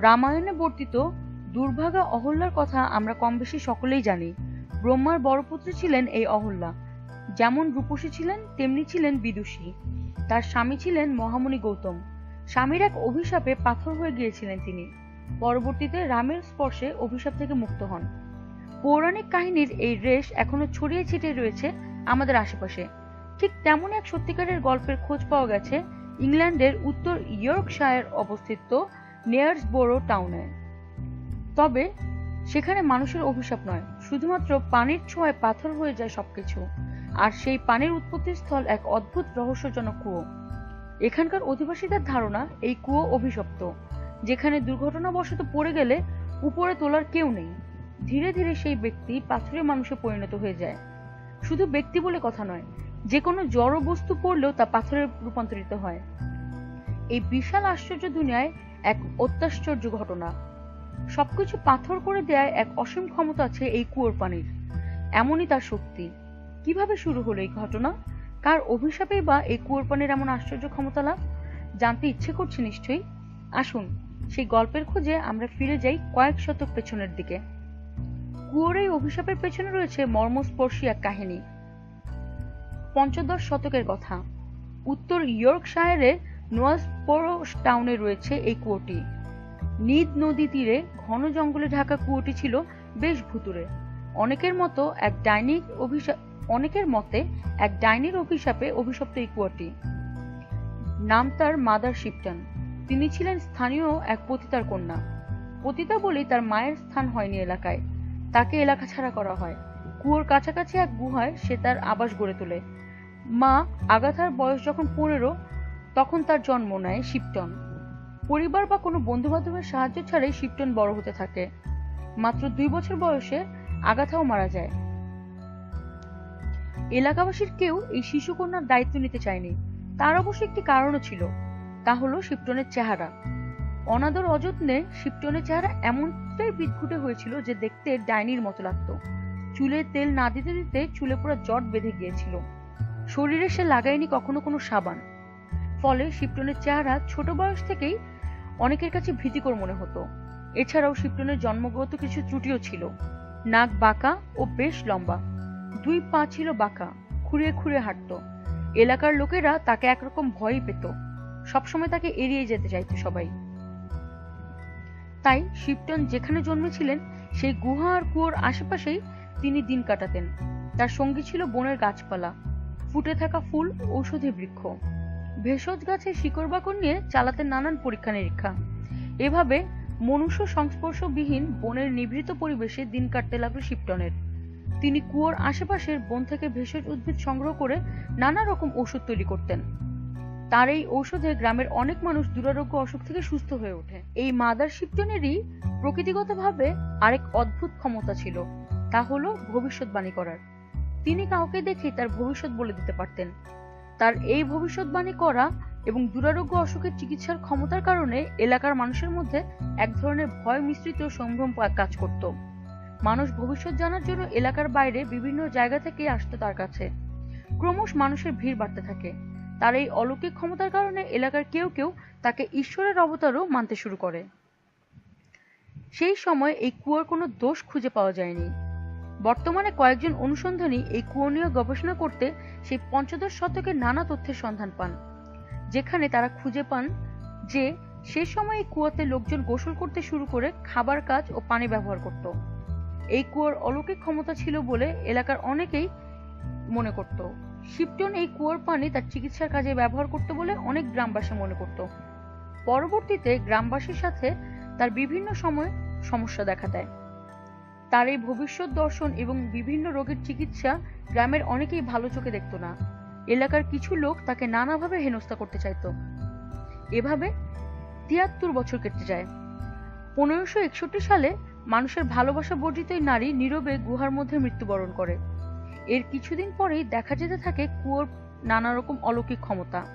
রামায়ণে বর্তিত দুর্ভাগা অহল্যার কথা আমরা কম বেশি সকলেই জানি। ব্রহ্মার বড় পুত্র ছিলেন এই অহল্যা। যেমন রূপসী ছিলেন, তেমনি ছিলেন বিদুষী। তার স্বামী ছিলেন মহামুনি গৌতম। স্বামীর এক অভিশাপে পাথর হয়ে গিয়েছিলেন তিনি। পরবর্তীতে রামের স্পর্শে অভিশাপ থেকে মুক্ত হন। পৌরাণিক কাহিনীর এই রেশ এখনও ছড়িয়ে ছিটিয়ে রয়েছে আমাদের আশেপাশে। ঠিক তেমন এক সত্যিকারের গল্পের খোঁজ পাওয়া গেছে ইংল্যান্ডের উত্তর ইয়র্কশায়ার অবস্থিত নেয়ার্সবোরো টাউনে তবে, সেখানে মানুষের অভিশাপ নয়, শুধুমাত্র পানির ছোঁয়ায় পাথর হয়ে যায় সবকিছু, আর সেই পানির উৎপত্তির স্থল এক অদ্ভুত রহস্যজনক কুয়ো। এখানকার অধিবাসীদের ধারণা, এই কুয়ো অভিশপ্ত, যেখানে দুর্ঘটনাবশত পড়ে গেলে উপরে তোলার কেউ নেই। ধীরে ধীরে সেই ব্যক্তি পাথরের মানুষে পরিণত হয়ে যায়। শুধু ব্যক্তি বলে কথা নয় যে কোনো জড় বস্তু পড়লেও তা পাথরে রূপান্তরিত হয়। এই বিশাল আশ্চর্য দুনিয়ায় এক অত্যাশ্চর্য ঘটনা। সবকিছু পাথর করে দেয় এক অসীম ক্ষমতা আছে এই কুয়োর পানির। এমনই তার শক্তি। কীভাবে শুরু হলো এই ঘটনা? কার অভিশাপেই বা এই কুয়োর পানির এমন আশ্চর্য ক্ষমতা লাভ? জানতে ইচ্ছে করছে নিশ্চয়ই। আসুন, সেই গল্পের খোঁজে আমরা ফিরে যাই কয়েক শতক পেছনের দিকে। কুয়োর এই অভিশাপের পেছনে রয়েছে মর্মস্পর্শী এক কাহিনী। পঞ্চদশ শতকের কথা। উত্তর ইয়র্কশায়ারের নোয়াসপোরো টাউনে রয়েছে এই কুয়োটি। নিদ নদী তীরে ঘন জঙ্গলে ঢাকা কুয়োটি ছিল বেশ ভুতুরে অনেকের মতো এক ডাইনিক অভিশাপ অনেকের মতে এক ডাইনির অভিশাপে অভিশপ্ত এই কুয়োটি। নাম তার মাদার শিপটন। তিনি ছিলেন স্থানীয় এক পতিতার কন্যা। পতিতা বলেই তার মায়ের স্থান হয়নি এলাকায়। তাকে এলাকা ছাড়া করা হয়। কুয়োর কাছাকাছি এক গুহায় সে তার আবাস গড়ে তোলে। মা আগাথার বয়স যখন পনেরো তখন তার জন্ম নেয় শিপটন। পরিবার বা কোনো বন্ধু বান্ধবের সাহায্য ছাড়াই শিপটন বড় হতে থাকে। মাত্র দুই বছর বয়সে আগাথাও মারা যায়। এলাকাবাসীর কেউ এই শিশুকন্যার দায়িত্ব নিতে চায়নি। তার অবশ্য একটি কারণও ছিল। তা হলো শিপটনের চেহারা। অনাদর অযত্নে শিপটনের চেহারা এমনটাই বিদঘুটে হয়েছিল যে দেখতে ডাইনির মতো লাগতো। চুলে তেল না দিতে দিতে চুলে পুরো জট বেঁধে গিয়েছিল। শরীরে সে লাগায়নি কখনো কোনো সাবান। ফলে শিপটনের চেহারা ছোট বয়স থেকেই অনেকের কাছে ভীতিকর মনে হতো। এছাড়াও শিপটনের জন্মগত কিছু ত্রুটিও ছিল। নাক বাঁকা ও বেশ লম্বা। দুই পা ছিল বাঁকা খুঁড়িয়ে খুঁড়িয়ে হাঁটত। এলাকার লোকেরা তাকে একরকম ভয়ই পেত। সবসময় তাকে এড়িয়ে যেতে চাইতো সবাই। তাই শিপটন যেখানে জন্মেছিলেন, সেই গুহা আর কুয়োর আশেপাশেই তিনি দিন কাটাতেন। তার সঙ্গী ছিল বনের গাছপালা। ফুটে থাকা ফুল ঔষধি বৃক্ষ। ভেষজ গাছের শিকড় বাকড় নিয়ে চালাতেন নানান পরীক্ষা নিরীক্ষা। এভাবে মনুষ্য সংস্পর্শবিহীন বনের নিভৃত পরিবেশে দিন কাটতে লাগল শিপটনের তিনি কুয়োর আশেপাশের বন থেকে ভেষজ উদ্ভিদ সংগ্রহ করে নানা রকম ওষুধ তৈরি করতেন। তার এই ঔষধে গ্রামের অনেক মানুষ দুরারোগ্য অসুখ থেকে সুস্থ হয়ে ওঠে। এই মাদার শিপটনেরই প্রকৃতিগতভাবে আরেক অদ্ভুত ক্ষমতা ছিল, তা হলো ভবিষ্যৎবাণী করার। তিনি কাউকে দেখে তার ভবিষ্যৎ বলে দিতে পারতেন। তার এই ভবিষ্যৎবাণী করা এবং দুরারোগ্য অসুখের চিকিৎসার ক্ষমতার কারণে এলাকার মানুষের মধ্যে এক ধরনের ভয় মিশ্রিত সম্ভ্রম কাজ করত। মানুষ ভবিষ্যৎ জানার জন্য এলাকার বাইরে বিভিন্ন জায়গা থেকে আসতো তার কাছে। ক্রমশ মানুষের ভিড় বাড়তে থাকে। তার এই অলৌকিক ক্ষমতার কারণে এলাকার কেউ কেউ তাকে ঈশ্বরের অবতারও মানতে শুরু করে। সেই সময় এই কুয়োর কোনো দোষ খুঁজে পাওয়া যায়নি। বর্তমানে কয়েকজন অনুসন্ধানী এই কুয়ো নিয়ে গবেষণা করতে সেই পঞ্চদশ শতকের নানা তথ্যের সন্ধান পান, যেখানে তারা খুঁজে পান যে সে সময় এই কুয়োতে লোকজন গোসল করতে শুরু করে খাবার কাজ ও পানি ব্যবহার করত। এই কুয়োর অলৌকিক ক্ষমতা ছিল বলে এলাকার অনেকেই মনে করত। শিপটন এই কুয়োর পানি তার চিকিৎসার কাজে ব্যবহার করত বলে অনেক গ্রামবাসী মনে করত। পরবর্তীতে গ্রামবাসীর সাথে তার বিভিন্ন সময় সমস্যা দেখা দেয়। তার এই ভবিষ্যৎ দর্শন এবং বিভিন্ন রোগের চিকিৎসা গ্রামের অনেকেই ভালো চোখে দেখত না। এলাকার কিছু লোক তাকে নানাভাবে হেনস্থা করতে চাইত। এভাবে তিয়াত্তর বছর কেটে যায়। পনেরোশো একষট্টি সালে মানুষের ভালোবাসা বর্জিত নারী নীরবে গুহার মধ্যে মৃত্যুবরণ করে। এর কিছুদিন পরেই দেখা যেতে থাকে কুয়োর নানা রকম অলৌকিক ক্ষমতা।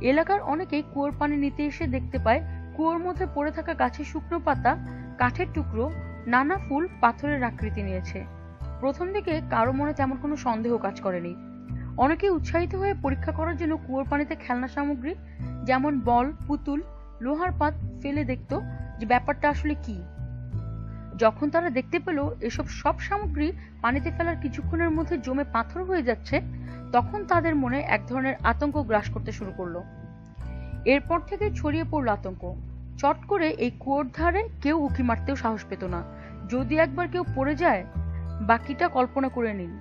এলাকার অনেকেই কুয়োর পানি নিতে এসে দেখতে পায় কুয়োর মধ্যে পড়ে থাকা গাছের শুকনো পাতা, কাঠের টুকরো নানা ফুল পাথরের আকৃতি নিয়েছে। প্রথম দিকে কারও মনে তেমন কোনো সন্দেহ কাজ করেনি। অনেকে উৎসাহিত হয়ে পরীক্ষা করার জন্য কুয়োর পানিতে খেলনা সামগ্রী, যেমন বল, পুতুল, লোহার পাত ফেলে দেখত যে ব্যাপারটা আসলে কি। যখন তারা দেখতে পেল এসব সব সামগ্রী পানিতে ফেলার কিছুক্ষণের মধ্যে জমে পাথর হয়ে যাচ্ছে, তখন তাদের মনে এক ধরনের আতঙ্ক গ্রাস করতে শুরু করল। এরপর থেকে ছড়িয়ে পড়ল আতঙ্ক। চট করে এই কুয়োর ধারে কেউ উকি মারতেও সাহস পেত না। যদি একবার কেউ পড়ে যায়, বাকিটা কল্পনা করে নিন।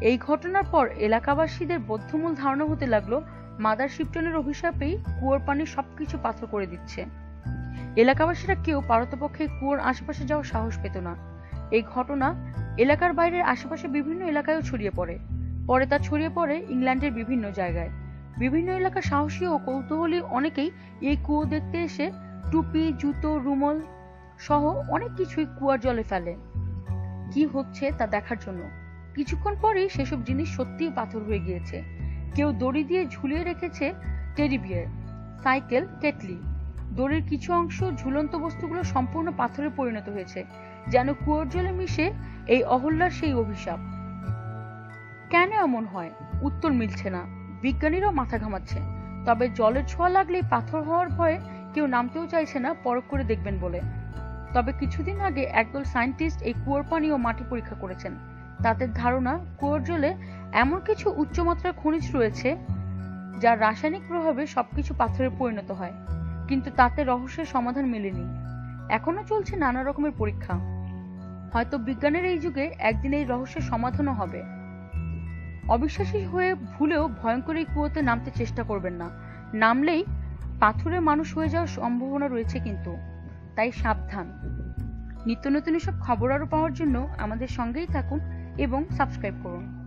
এই ঘটনার পর এলাকাবাসীদের বদ্ধমূল ধারণা হতে লাগল, মাদার শিবটনের অভিশাপেই কুয়োর পানি সবকিছু পাথর করে দিচ্ছে। এলাকাবাসীরা কেউ পারতপক্ষে কুয়োর আশেপাশে যাওয়ার সাহস পেত না। এই ঘটনা এলাকার বাইরের আশেপাশে বিভিন্ন এলাকায়ও ছড়িয়ে পড়ে। পরে তা ছড়িয়ে পড়ে ইংল্যান্ডের বিভিন্ন জায়গায়। বিভিন্ন এলাকার সাহসী ও কৌতূহলী অনেকেই এই কুয়ো দেখতে এসে টুপি, জুতো, রুমল সহ অনেক কিছুই কুয়ার জলে ফেলে। কি হচ্ছে তা দেখার জন্য। কিছুক্ষণ পরেই সেসব জিনিস সত্যিই পাথর হয়ে গিয়েছে। কেউ দড়ি দিয়ে ঝুলিয়ে রেখেছে টেডি বিয়ার, সাইকেল, কেটলি। দড়ির কিছু অংশ ঝুলন্ত বস্তুগুলো সম্পূর্ণ পাথরে পরিণত হয়েছে, যেন কুয়োর জলে মিশে এই অহল্যার সেই অভিশাপ। কেন এমন হয়? উত্তর মিলছে না। বিজ্ঞানীরাও মাথা ঘামাচ্ছে। তবে জলের ছোঁয়া লাগলেই পাথর হওয়ার ভয়ে কেউ নামতেও চাইছে না, পরখ করে দেখবেন বলে। তবে কিছুদিন আগে একদল সায়েন্টিস্ট এই কুয়োর পানি ও মাটি পরীক্ষা করেছেন। তাদের ধারণা, কুয়োর জলে এমন কিছু উচ্চমাত্রার খনিজ রয়েছে যার রাসায়নিক প্রভাবে সবকিছু পাথরে পরিণত হয়, কিন্তু তাতে রহস্যের সমাধান মেলেনি। এখনও চলছে নানা রকমের পরীক্ষা। হয়তো বিজ্ঞানের এই যুগে একদিন এই রহস্যের সমাধানও হবে। অবিশ্বাসী হয়ে ভুলেও ভয়ঙ্কর এই কুয়োতে নামতে চেষ্টা করবেন না। নামলেই পাথুরে মানুষ হয়ে যাওয়ার সম্ভাবনা রয়েছে কিন্তু। তাই সাবধান। নিত্য নতুন এসব খবর আরও পাওয়ার জন্য আমাদের সঙ্গেই থাকুন এবং সাবস্ক্রাইব করুন।